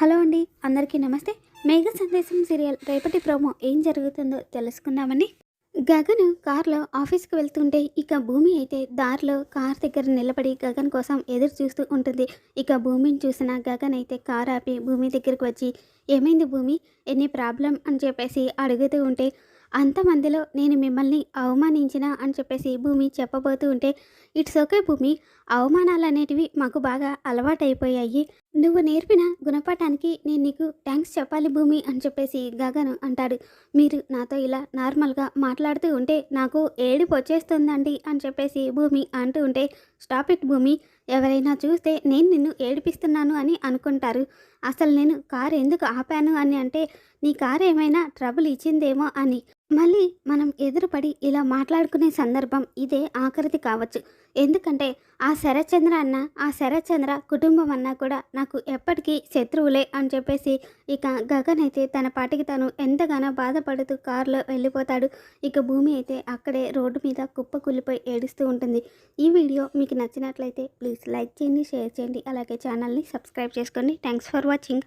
Hello అండి అందరికీ నమస్తే. మేఘ సందేశం సీరియల్ రేపటి ప్రోమో ఏం జరుగుతుందో తెలుసుకుందామని గగన్ కార్లో ఆఫీస్కి వెళ్తుంటే ఇక భూమి అయితే దారిలో కార్ దగ్గర నిలబడి గగన్ కోసం ఎదురు చూస్తూ ఉంటుంది. ఇక భూమిని చూసిన గగన్ అయితే కార్ ఆపి భూమి దగ్గరికి వచ్చి ఏమైంది భూమి? ఎన్ని ప్రాబ్లం? అని చెప్పేసి అడుగుతూ ఉంటే అంతమందిలో నేను మిమ్మల్ని అవమానించిన? అని చెప్పేసి భూమి చెప్పబోతూ ఉంటే ఇట్స్ ఓకే భూమి. అవమానాలు అనేటివి మాకు బాగా అలవాటైపోయాయి. నువ్వు నేర్పిన గుణపాఠానికి నేను నీకు థ్యాంక్స్ చెప్పాలి భూమి అని చెప్పేసి గగన్ అంటాడు. మీరు నాతో ఇలా నార్మల్గా మాట్లాడుతూ ఉంటే నాకు ఏడుపు వచ్చేస్తుందండి అని చెప్పేసి భూమి అంటూ ఉంటే స్టాప్ ఇట్ భూమి ఎవరైనా చూస్తే నేను నిన్ను ఏడిపిస్తున్నాను అని అనుకుంటారు. అసలు నేను కారు ఎందుకు ఆపాను అని అంటే నీ కారు ఏమైనా ట్రబుల్ ఇచ్చిందేమో అని. మళ్ళీ మనం ఎదురుపడి ఇలా మాట్లాడుకునే సందర్భం ఇదే ఆఖరిది కావచ్చు. ఎందుకంటే ఆ శరచంద్ర అన్న ఆ శరచంద్ర కుటుంబం అన్నా కూడా నాకు ఎప్పటికీ శత్రువులే అని చెప్పేసి ఇక గగన్ అయితే తన పాటికి తను ఎంతగానో బాధపడుతూ కారులో వెళ్ళిపోతాడు. ఇక భూమి అయితే అక్కడే రోడ్డు మీద కుప్ప కూలిపోయి ఏడుస్తూ ఉంటుంది. ఈ వీడియో మీకు నచ్చినట్లయితే ప్లీజ్ లైక్ చేయండి షేర్ చేయండి. అలాగే ఛానల్ని సబ్స్క్రైబ్ చేసుకోండి. Thanks for watching.